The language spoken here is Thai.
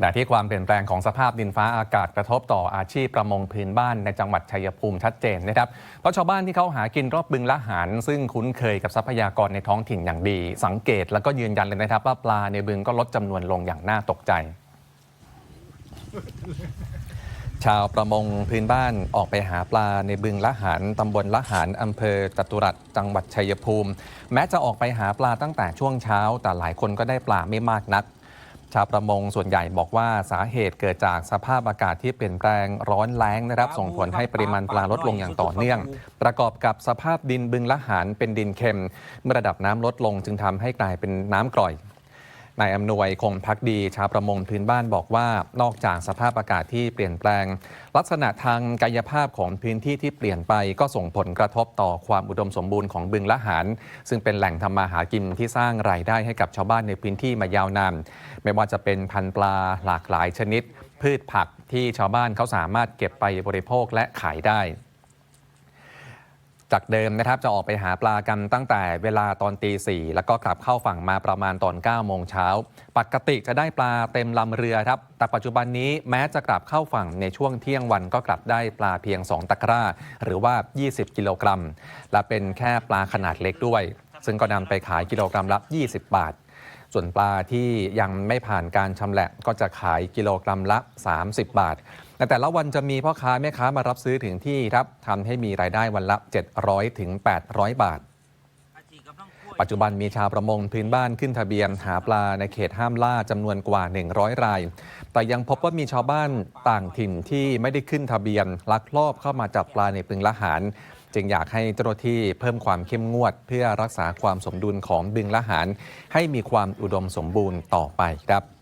ขณะที่ความเปลี่ยนแปลงของสภาพดินฟ้าอากาศกระทบต่ออาชีพประมงพื้นบ้านในจังหวัดชัยภูมิชัดเจนนะครับเพราะชาวบ้านที่เขาหากินรอบบึงละหารซึ่งคุ้นเคยกับทรัพยากรในท้องถิ่นอย่างดี สังเกตแล้วก็ยืนยันเลยนะครับว่าปลาในบึงก็ลดจำนวนลงอย่างน่าตกใจ ชาวประมงพื้นบ้านออกไปหาปลาในบึงละหารตำบลละหารอำเภอจตุรัสจังหวัดชัยภูมิ แม้จะออกไปหาปลาตั้งแต่ช่วงเช้า แต่หลายคนก็ได้ปลาไม่มากนัก ชาวประมงส่วนใหญ่บอกว่าสาเหตุเกิดจากสภาพอากาศที่เปลี่ยนแปลงร้อนแล้งนะครับ ส่งผลให้ปริมาณปลาลดลงอย่างต่อเนื่อง ประกอบกับสภาพดินบึงละหารเป็นดินเค็ม เมื่อระดับน้ำลดลงจึงทำให้กลายเป็นน้ำกร่อย นายอำนวยคงพักดีชาวประมงพื้นบ้านบอกว่านอกจากสภาพอากาศที่เปลี่ยนแปลง ลักษณะทางกายภาพของพื้นที่ที่เปลี่ยนไปก็ส่งผลกระทบต่อความอุดมสมบูรณ์ของบึงละหาร ซึ่งเป็นแหล่งทำมาหากินที่สร้างรายได้ให้กับชาวบ้านในพื้นที่มายาวนานไม่ว่าจะเป็นพันปลาหลากหลายชนิด พืชผักที่ชาวบ้านเขาสามารถเก็บไปบริโภคและขายได้ จากเดิมนะครับจะออกไปหาปลากันตั้งแต่เวลาตอนตีสี่แล้วก็กลับเข้าฝั่งมาประมาณตอน9โมงเช้าปกติจะได้ปลาเต็มลำเรือครับ แต่ปัจจุบันนี้แม้จะกลับเข้าฝั่งในช่วงเที่ยงวันก็กลับได้ปลาเพียง 2 ตะกร้า หรือว่า 20 กิโลกรัม และเป็นแค่ปลาขนาดเล็กด้วย ซึ่งก็นำไปขายกิโลกรัมละ 20 บาท ส่วนปลาที่ยังไม่ผ่านการชำแหละก็จะขายกิโลกรัมละ 30 บาทแต่แต่ละวันจะมีพ่อค้าแม่ค้ามารับซื้อถึงที่ครับทำให้มีรายได้วันละ 700ถึง800 บาท ปัจจุบันมีชาวประมงพื้นบ้านขึ้นทะเบียนหาปลาในเขตห้ามล่าจำนวนกว่า 100 ราย แต่ยังพบว่ามีชาวบ้านต่างถิ่นที่ไม่ได้ขึ้นทะเบียนลักลอบเข้ามาจับปลาในบึงละหาร จึงอยากให้เจ้าหน้าที่เพิ่มความเข้มงวด เพื่อรักษาความสมดุลของบึงละหาร ให้มีความอุดมสมบูรณ์ต่อไปครับ